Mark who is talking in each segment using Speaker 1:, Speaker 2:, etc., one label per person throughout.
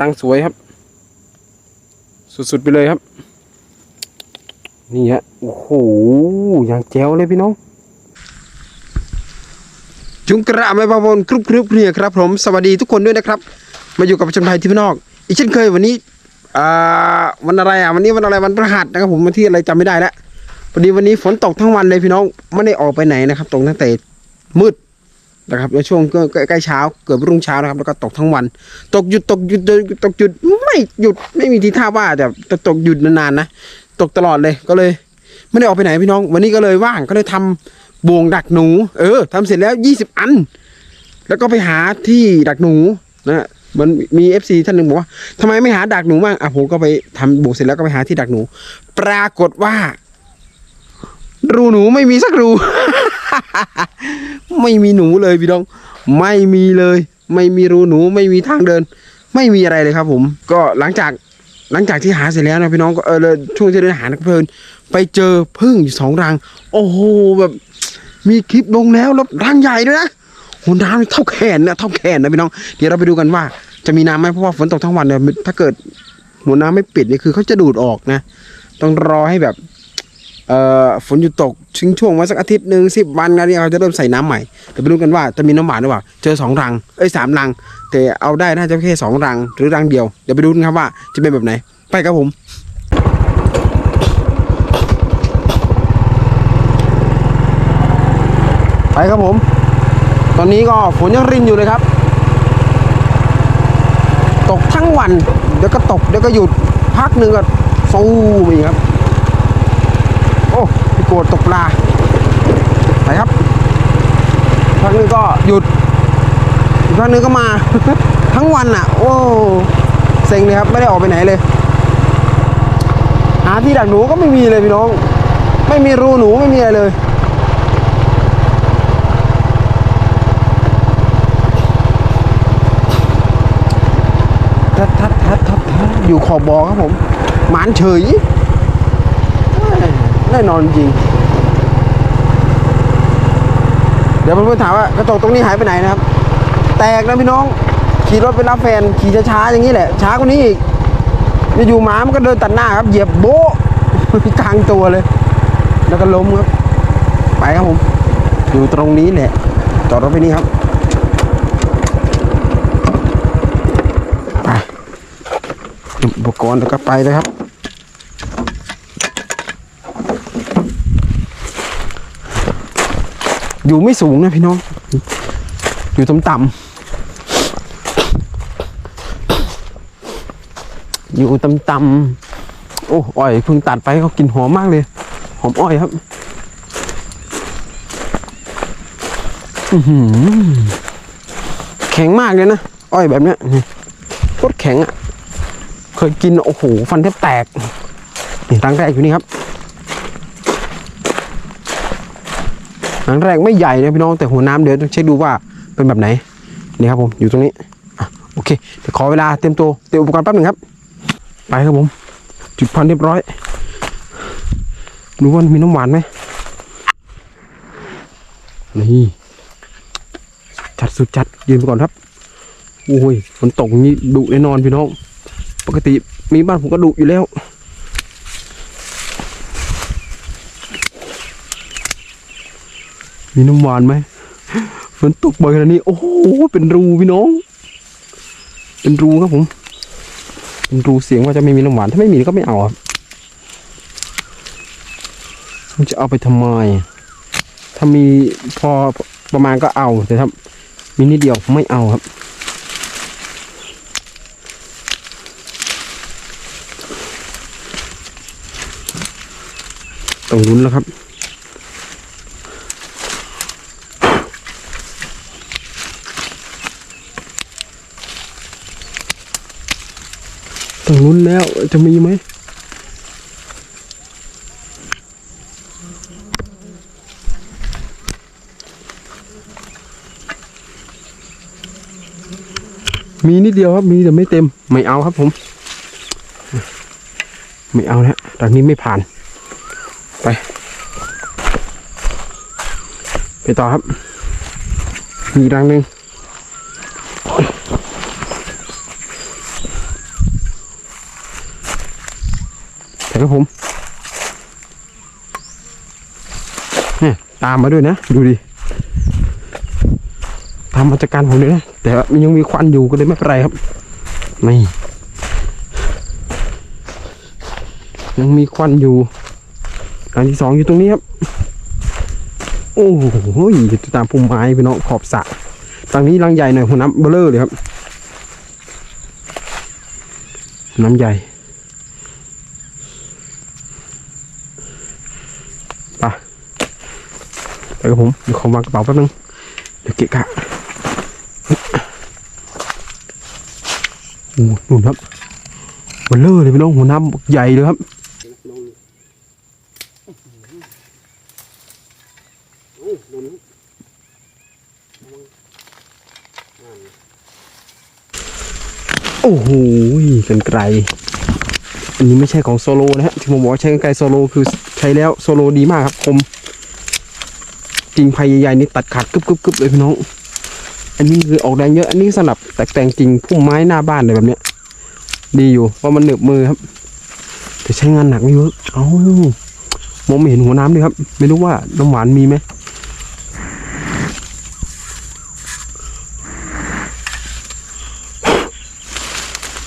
Speaker 1: รังสวยครับ สุดๆไปเลยครับ นี่ฮะโอ้โหอย่างแจ๋วเลยพี่น้องจุงกระไม่บาวนกรุบกรุบเนี่ยครับผมสวัสดีทุกคนด้วยนะครับ มาอยู่กับประชนไทยที่พี่นอก อีกเช่นเคยวันนี้วันอะไรอะวันนี้วันอะไรวันพฤหัสนะครับผมวันที่อะไรจำไม่ได้แล้วพอดีวันนี้ฝนตกทั้งวันเลยพี่น้องไม่ได้ออกไปไหนนะครับตกตั้งแต่มืด นะครับในช่วงใกล้เช้าเกือบรุ่งเช้านะครับแล้วก็ตกทั้งวัน ตกหยุดตกหยุดตกหยุดไม่หยุดไม่มีทีท่าว่าแต่จะตกหยุดนานๆนะตกตลอดเลยก็เลย ไม่ได้ออกไปไหนพี่น้อง วันนี้ก็เลยว่างก็เลยทำบ่วงดักหนู เออทำเสร็จแล้วยี่สิบอัน แล้วก็ไปหาที่ดักหนูนะมันมีเอฟซีท่านหนึ่งบอกว่าทำไมไม่หาดักหนูบ้างอะผมก็ไปทำบ่วงเสร็จแล้วก็ไปหาที่ดักหนู ปรากฏว่า รูหนูไม่มีสักรู ไม่มีหนูเลยพี่น้อง ไม่มีเลย ไม่มีรูหนูไม่มีทางเดิน ไม่มีอะไรเลยครับผม ก็หลังจากหลังจากที่หาเสร็จแล้วนะพี่น้องก็เออช่วงที่เดินหาเพลิน ไปเจอพึ่งอยู่สองรัง โอ้โหแบบมีคลิปลงแล้วแล้วรังใหญ่ด้วยนะโหน้ำนี่เท่าแขนนะเท่าแขนนะพี่น้อง เดี๋ยวเราไปดูกันว่า จะมีน้ำไหมเพราะว่าฝนตกทั้งวันเนี่ยถ้าเกิดหัวน้ำไม่ปิดนี่คือเขาจะดูดออกนะ ต้องรอให้แบบ เอ่อฝนหยุดตกทิ้งช่วงไว้สักอาทิตย์หนึ่งสิบวันกันเนี่ยเขาจะเริ่มใส่น้ำใหม่เดี๋ยวไปดูกันว่าจะมีน้ำหวานหรือเปล่าเจอสองรังเอ้ยสามรัง แต่เอาได้น่าจะแค่สองรังหรือรังเดียวเดี๋ยวไปดูกันครับว่าจะเป็นแบบไหน ไปครับผมไปครับผม ตอนนี้ก็ฝนยังรินอยู่เลยครับ ตกทั้งวัน เดี๋ยวก็ตก เดี๋ยวก็หยุด พักหนึ่งก็ฟูมาอีกครับ โกดตกปลาไปครับพักนึงก็หยุดพักนึงก็มา ทั้งวันอะ โอ้เซ็งเลยครับ ไม่ได้ออกไปไหนเลยหาที่ดักหนูก็ไม่มีเลยพี่น้อง ไม่มีรูหนูไม่มีอะไรเลยทัดทัดทัดทัดทัดอยู่ขอบบอครับผมหมานเฉยแน่นอนจริง เดี๋ยวเพื่อนๆถามว่ากระจกตรงนี้หายไปไหนนะครับ แตกนะพี่น้อง ขี่รถไปรับแฟนขี่ช้าๆอย่างนี้แหละ ช้ากว่านี้อีกอยู่หมามันก็เดินตัดหน้าครับเหยียบโบ๊ะกลางตัวเลย แล้วก็ล้มครับไปครับผม อยู่ตรงนี้แหละจอดรถไปนี่ครับไปอุปกรณ์แล้วก็ไปเลยครับ อยู่ไม่สูงนะพี่น้อง อยู่ต่ำๆอยู่ต่ำๆโอ้อ้อยเพิ่งตัดไปเขากินหอมมากเลย หอมอ้อยครับแข็งมากเลยนะ อ้อยแบบเนี้ยนี่โคตรแข็งอะ เคยกิน โอ้โห ฟันแทบแตกนี่รังแรกอยู่นี่ครับ รังแรกไม่ใหญ่นะพี่น้องแต่หัวน้ำเดี๋ยวต้องเช็คดูว่าเป็นแบบไหนนี่ครับผมอยู่ตรงนี้โอเคเดี๋ยวขอเวลาเตรียมตัวเตรียมอุปกรณ์แป๊บหนึ่งครับ ไปครับผม จุดพันเรียบร้อยดูว่ามีน้ำหวานไหมนี่จัดสุดจัดยืนไปก่อนครับโอ้ยฝนตกนี่ดุแน่นอนพี่น้อง ปกติมีบ้านผมก็ดุอยู่แล้ว มีน้ำหวานไหมฝนตกบ่อยขนาดนี้ โอ้โห เป็นรูพี่น้อง เป็นรูครับผม เป็นรูเสียงว่าจะไม่มีน้ำหวาน ถ้าไม่มีก็ไม่เอาครับจะเอาไปทำไม ถ้ามีพอประมาณก็เอา แต่ถ้ามีนิดเดียวไม่เอาครับ ต้องลุ้นแล้วครับ ต้องลุ้นแล้วจะมีไหมมีนิดเดียวครับ มีแต่ไม่เต็ม ไม่เอาครับผม ไม่เอาแล้วตอนนี้ไม่ผ่าน ไป ไปต่อครับ มีอีกรังหนึ่ง ครับผมเนี่ยตามมาด้วยนะ ดูดิตามมาจัดการผมด้วยนะ แต่ว่ามันยังมีควันอยู่ก็เลยไม่เป็นไรครับนี่ยังมีควันอยู่อันที่สองอยู่ตรงนี้ครับ โอ้โหอยู่ตามพุ่มไม้พี่น้องขอบสระตรงนี้รังใหญ่หน่อยหัวน้ำเบลเลอร์เลยครับ น้ำใหญ่ไปไป กับผมเดี๋ยวขอวางกระเป๋าแป๊บนึงเดี๋ยวเกะกะโอ้หนุนครับเบลเลอร์เลยพี่น้องหัวน้ำใหญ่เลยครับโอ้โหกันไกล อันนี้ไม่ใช่ของโซโลนะฮะ ที่ผมบอกว่าใช้กันไกลโซโลคือใช้แล้วโซโลดีมากครับคม จริงไผ่ใหญ่ๆนี่ตัดขาดกึบกึบกึบเลยพี่น้อง อันนี้คือออกแรงเยอะอันนี้สำหรับแตกแต่งจริงพุ่มไม้หน้าบ้านเลยแบบเนี้ย ดีอยู่เพราะมันเหนืบมือครับ แต่ใช้งานหนักไม่เวิร์กเอ้ามองไม่เห็นหัวน้ำเลยครับ ไม่รู้ว่าน้ำหวานมีไหม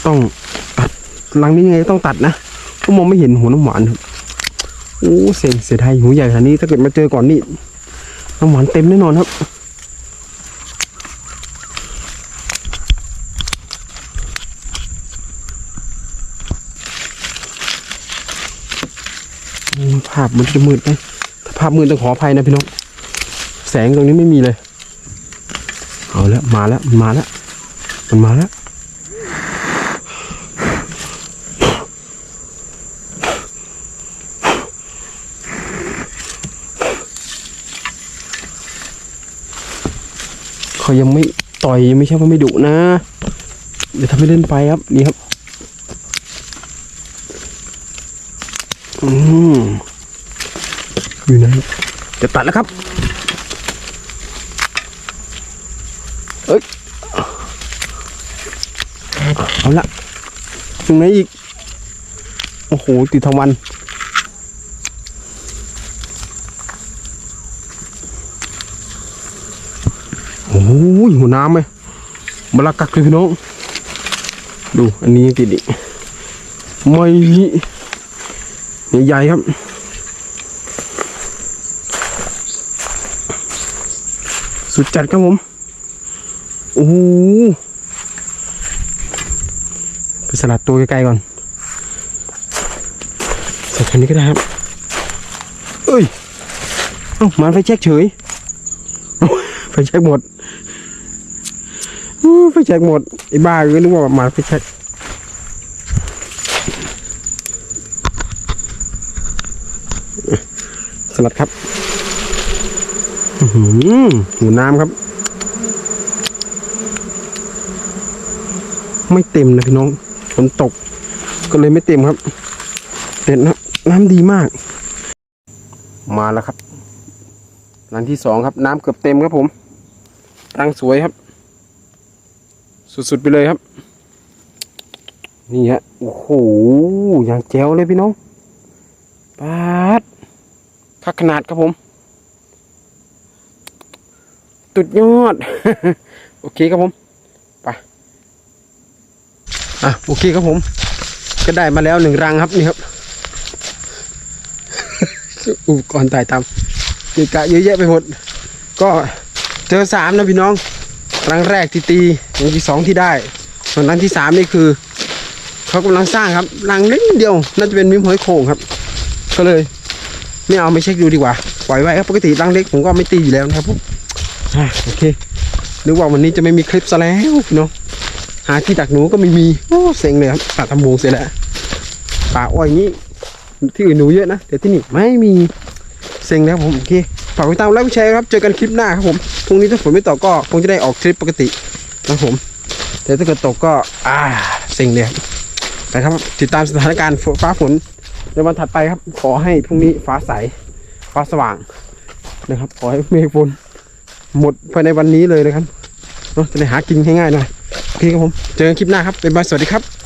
Speaker 1: ต้องตัดรังนี้ยังไงต้องตัดนะเพราะมองไม่เห็นหัวน้ำหวานครับโอ้เสียเสียดายหัวใหญ่ขนาดนี้ถ้าเกิดมาเจอก่อนนี่ น้ำหวานเต็มแน่นอนครับภาพมันจะมืดไหมถ้าภาพมืดต้องขออภัยนะพี่น้อง แสงตรงนี้ไม่มีเลย เอาล้วมาแล้วมันมาแล้วมันมาแล้ว เขายังไม่ต่อยยังไม่ใช่ว่าไม่ดุนะ เดี๋ยวทำให้เล่นไปครับนี่ครับ อืมอยู่ไหนจะตัดแล้วครับ เอ้ย เอาละตรงไหนอีก โอ้โห ติดทวัน โอ้ยหัวน้ำไหมมาลากักเลยพี่น้อง ดูอันนี้ติดอีกไม่ใหญ่ๆครับสุดจัดครับผม โอ้โหไปสลัดตัวไกล้ๆก่อนใส่คันนี้ก็ได้ครับ เอ้ย เอ้ามาไฟแช็กเฉย ฟแช็กหมดไฟแช็กหมดไอ้บ้าก็นึกว่าหมาไฟแช็กสลัดครับหูน้ำครับ ไม่เต็มนะพี่น้องฝนตก ก็เลยไม่เต็มครับแต่น้ำน้ำดีมาก มาแล้วครับรังที่สองครับ น้ำเกือบเต็มครับผม รังสวยครับ สุดๆไปเลยครับ นี่ฮะโอ้โหอย่างแจ๋วเลยพี่น้องปาดคักขนาดครับผม ตุดยอด โอเคครับผมไปอะโอเคครับผม ก็ได้มาแล้วหนึ่งรังครับนี่ครับอุปกรณ์ถ่ายทำกีกะเยอะแยะไปหมด ก็ เจอสามนะพี่น้องรังแรกที่ตีรังที่สองที่ได้ ส่วนรังที่สามนี่คือเขากำลังสร้างครับรังเล็กนิดเดียวน่าจะเป็นมิมหอยโข่งครับ ก็เลยไม่เอาไม่เช็คดูดีกว่าปล่อยไว้ครับปกติรังเล็กผมก็ไม่ตีอยู่แล้วนะครับโอเคนึกว่าวันนี้จะไม่มีคลิปซะแล้วพี่น้องหาที่ดักหนูก็ไม่มีโอ้เซ็งเลยครับสาทำวงเสร็จแล้วป่าอ้อยนี้ที่อื่นหนูเยอะนะแต่ที่นี่ไม่มีเซ็งแล้วผมโอเค ฝากติดตามไลค์แชร์ครับ เจอกันคลิปหน้าครับผมพรุ่งนี้ถ้าฝนไม่ตกก็คงจะได้ออกคลิปปกตินะครับผม แต่ถ้าเกิดตกก็อ่าเซ็งเลยครับนะครับติดตามสถานการณ์ฟ้าฝนในวันถัดไปครับ ขอให้พรุ่งนี้ฟ้าใส ฟ้าสว่างนะครับ ขอให้เมฆฝนหมดภายในวันนี้เลยนะครับเนาะจะได้หากินง่ายๆหน่อยโอเคครับผม เจอกันคลิปหน้าครับบ๊ายบายสวัสดีครับ